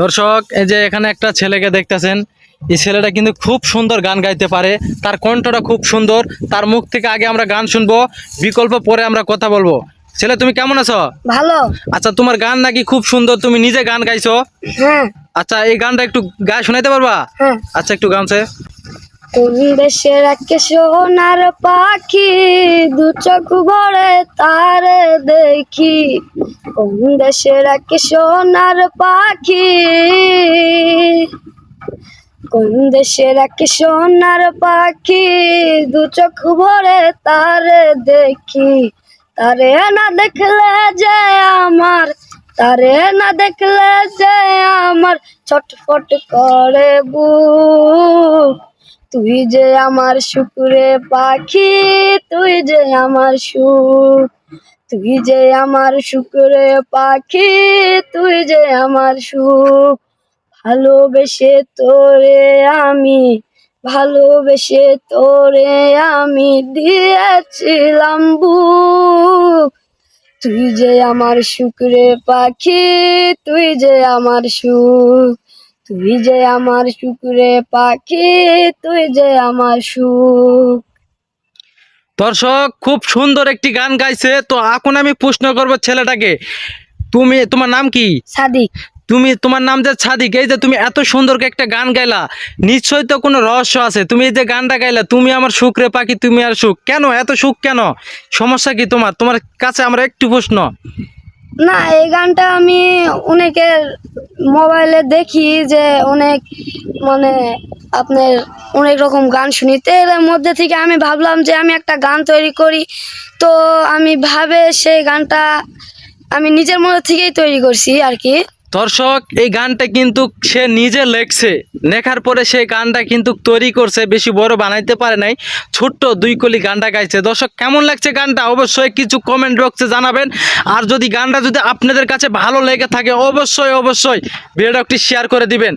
দর্শক এই যে এখানে একটা ছেলেকে দেখতেছেন। এই ছেলেটা কিন্তু খুব সুন্দর গান গাইতে পারে। তার কণ্ঠটা খুব সুন্দর। তার মুখ থেকে আগে আমরা গান শুনব বিকল্প পরে আমরা কথা বলব। ছেলে তুমি কেমন আছো? ভালো। আচ্ছা তোমার গান নাকি খুব সুন্দর তুমি নিজে গান গাইছো? হ্যাঁ। আচ্ছা এই গানটা একটু গায়ে শোনাইতে পারবা? হ্যাঁ। আচ্ছা একটু গানছে কোন দেশের একে সোনার পাখি, দু চোখ ভরে তারে দেখি। কোন দেশের একে সোনার পাখি কোন দেশের একে সোনার পাখি, দু চোখ ভরে তারে দেখি। তারে না দেখলে যে আমার, তারে না দেখলে যে আমার, ছটফট করে বুক। তুই যে আমার শুকুরে পাখি, তুই যে আমার সুখ তুই যে আমার শুকুরে পাখি, তুই যে আমার সুখ ভালোবেসে তোরে আমি, ভালোবেসে তোরে আমি দিয়েছিলাম বুক। তুই যে আমার শুকুরে পাখি, তুই যে আমার সুখ তুই যে আমার শুকুরে পাখি তুই যে আমার সুখ। দর্শক খুব সুন্দর একটি গান গাইছে। তো এখন আমি প্রশ্ন করব ছেলেটাকে তুমি তোমার নাম কি? সাদিক। তুমি তোমার নাম যে ছাদিক এই যে তুমি এত সুন্দর একটা গান গাইলা নিশ্চয়ই তো কোনো রহস্য আছে। তুমি এই যে গানটা গাইলা তুমি আমার সুখ রে পাখি তুমি আর সুখ। কেন? এত সুখ কেন? সমস্যা কি তোমার? তোমার কাছে আমরা একটু প্রশ্ন। না এই গানটা আমি অনেকের মোবাইলে দেখি যে অনেক মানে আপনার অনেক রকম গান শুনি। তো এর মধ্যে থেকে আমি ভাবলাম যে আমি একটা গান তৈরি করি। তো আমি ভাবে সেই গানটা আমি নিজের মধ্যে থেকেই তৈরি করছি আর কি। দর্শক, এই গানটা কিন্তু সে নিজে লেখছে। লেখার পরে সে গানটা কিন্তু তৈরি করছে, বেশি বড় বানাইতে পারে নাই, ছোট্ট দুই কলি গানটা গাইছে। দর্শক, কেমন লাগছে গানটা? অবশ্যই কিছু কমেন্ট বক্সে জানাবেন। আর যদি গানটা যদি আপনাদের কাছে ভালো লেগে থাকে, অবশ্যই অবশ্যই ভিডিওটি শেয়ার করে দিবেন।